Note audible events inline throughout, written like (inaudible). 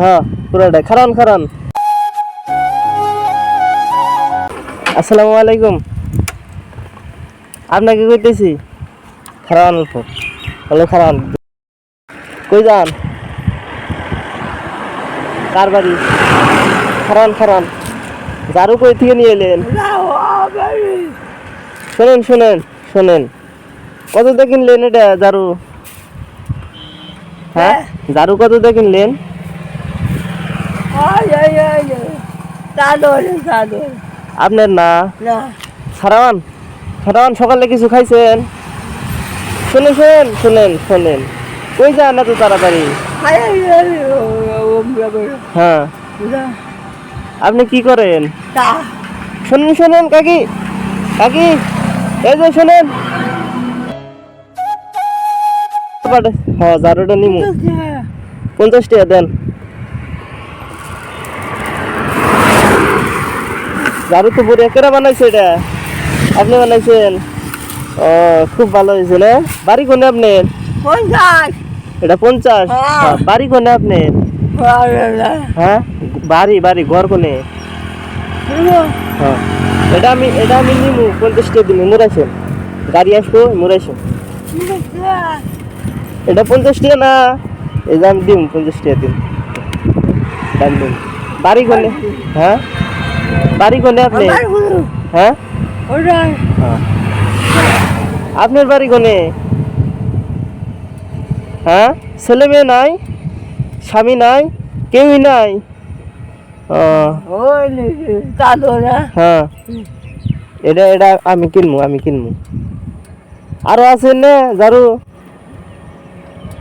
হ্যাঁ পুরোটাই। খারান খারান। আসসালামু আলাইকুম। আপনাকে কইতেছি, খারান অল্প। হলো খারান। কই যান? কার বাড়ি? খারান খারান। ঝাড়ু কই থেকে নিয়ে এলেন? শোনেন শোনেন শোনেন। কত দিয়ে কিনলেন এটা ঝাড়ু? হ্যাঁ ঝাড়ু কত দিয়ে কিনলেন? আপনার না? সারাওয়ান সারাওয়ান সকালে কিছু খাইছেন? শুনে শোনেন শোনেন শোনেন। কই যান এত তাড়াতাড়ি? হ্যাঁ। আপনি কি করেন? শুনুন শুনুন কাকি। কাকি এই যে শোনেন। হ্যাঁ ঝাড়ুটা নিমু। পঞ্চাশ টাকা দেন। ঝাড়ু তো পুরো একেরা বানাইছে এটা? আপনি বানাইছেন? ও খুব ভালো হয়েছে না? বাড়ি কোনে আপনার? এটা পঞ্চাশ? হ্যাঁ। হ্যাঁ, বাড়ি কোনে আপনার? হ্যাঁ বাড়ি বাড়ি ঘর কোনে? হ্যাঁ। এটা আমি এটা আমি নিমু পঞ্চাশ টাকা দিমু মুরাইছেন। গাড়ি আসব মুরাইছেন। এটা পঞ্চাশ টাকা না? এটা আমি দিম পঞ্চাশ টাকা দিম। বাড়ি কোনে? হ্যাঁ? বাড়ি কোনে আপনি? হ্যাঁ? হ্যাঁ। আপনার বাড়ি কোনে? হ্যাঁ? ছেলে মেয়ে নাই? স্বামী নাই? কেউই নাই? হ্যাঁ। এটা এটা আমি কিনবো আমি কিনবো আরও আছে না ঝাড়ু?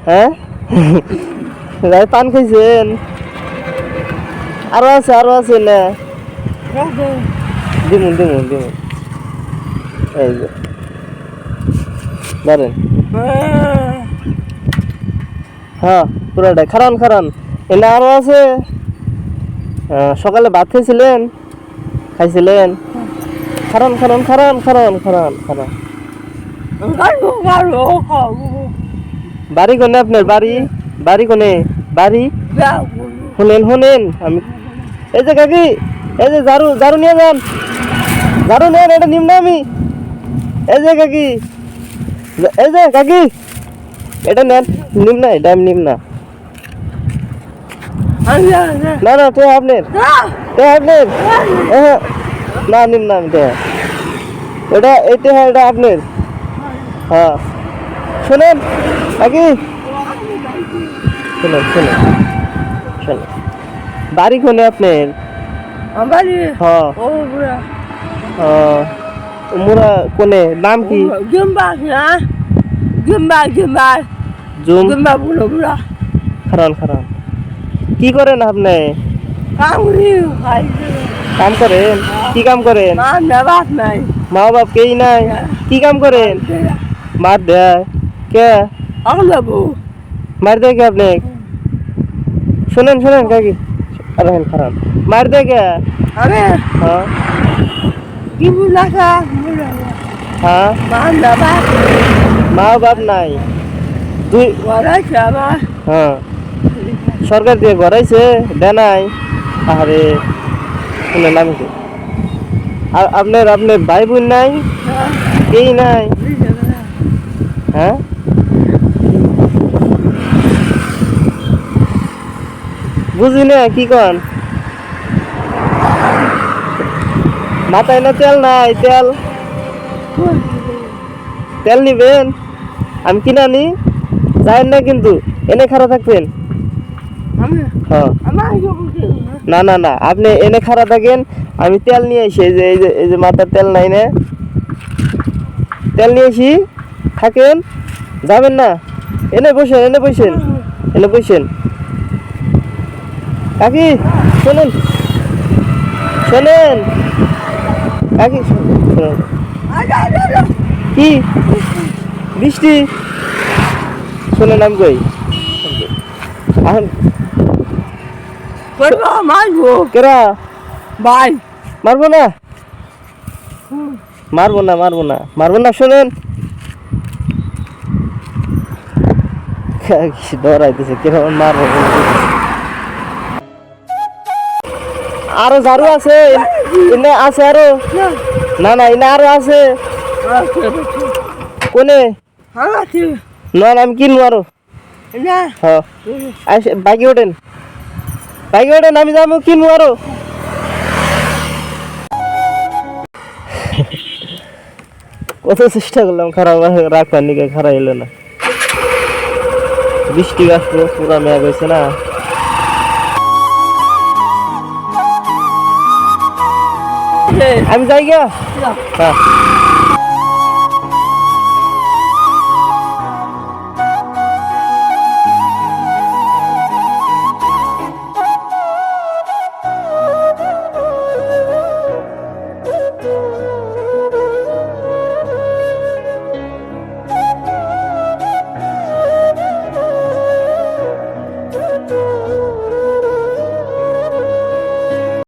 হ্যাঁ? (laughs) পান খাইছেন? আরও আছে আরও আছে না? দিমুন দিমুন দিমুন। এই যে। ধরেন। হ্যাঁ পুরোটাই। খারান খারান। এনে আরও আছে। সকালে ভাত খাইছিলেন খাইছিলেন? খারান খারান খারান খারান খারান খারান। বাড়ি কোনে আপনার? বাড়ি? বাড়ি কোনে? বাড়ি? শুনেন শুনেন আমি এই যে কাকি। এই যে ঝাড়ু ঝাড়ু নিয়ে যান। ঝাড়ু নেন, এটা নিম না আমি। এই যে কাকি। এই যে কাকি। এটা নেন নিম না এটা আমি নিম না না না তো আপনার তো আপনার না নিম না আমি তো এটা এটা হ্যাঁ এটা আপনার হ্যাঁ। শোনেন, কাকি। শোনেন শোনেন। শোনেন। বাড়ি কোনে আপনার? হ্যাঁ হ্যাঁ মোরা কোনে নাম কি জুম খারান খারান কি করেন আপনি কাম করেন কি কাম করেন মা বাপ কেই নাই কি কাম করেন মার দেয় কে মার দেয় কে আপনি শোনেন শোনেন কাকি আরে খারান মার দেয় কে হ্যাঁ। হ্যাঁ মা বাপ নাই। দুই হ্যাঁ। সরকার দিয়ে গড়াইছে দে নাই। আরে শুনে নাম কি? আর আপনার আপনার ভাই বোন নাই? কেই নাই? হ্যাঁ? বুঝি না কি কন? মাথায় না তেল নাই তেল। তেল নিবেন? আমি কিনা নি যায়েন না কিন্তু এনে খারাপ থাকবেন। হ্যাঁ। না। না না আপনি এনে খারাপ থাকেন আমি তেল নিয়ে আসি এই যে এই যে এই যে মাথার তেল নাই না। তেল নিয়ে আসি থাকেন যাবেন না। এনে বসেন এনে বসেন এনে বসেন। কাকি শোনেন শোনেন কাকি শোনেন কি? বৃষ্টি? শোনেন আমি কই এখন কেরা? ভাই। মারবো না? মারবো না মারবো না। মারবো না শোনেন। ডরাইতেছে কীরকম মারবো? আরও ঝাড়ু আছে এনে আছে আরও। না না এনে আরও আছে। কোনে? না না, আমি কিনবো আরও। হ্যাঁ। বাইকে ওঠেন। বাইকে ওঠেন আমি যাব কিনবো আরও। কত চেষ্টা করলাম খারাপ রাখবার নিকে খারাপ এলো না। বৃষ্টি আসলো পুরা মেঘ হয়েছে না। আমি যাই গা হ্যাঁ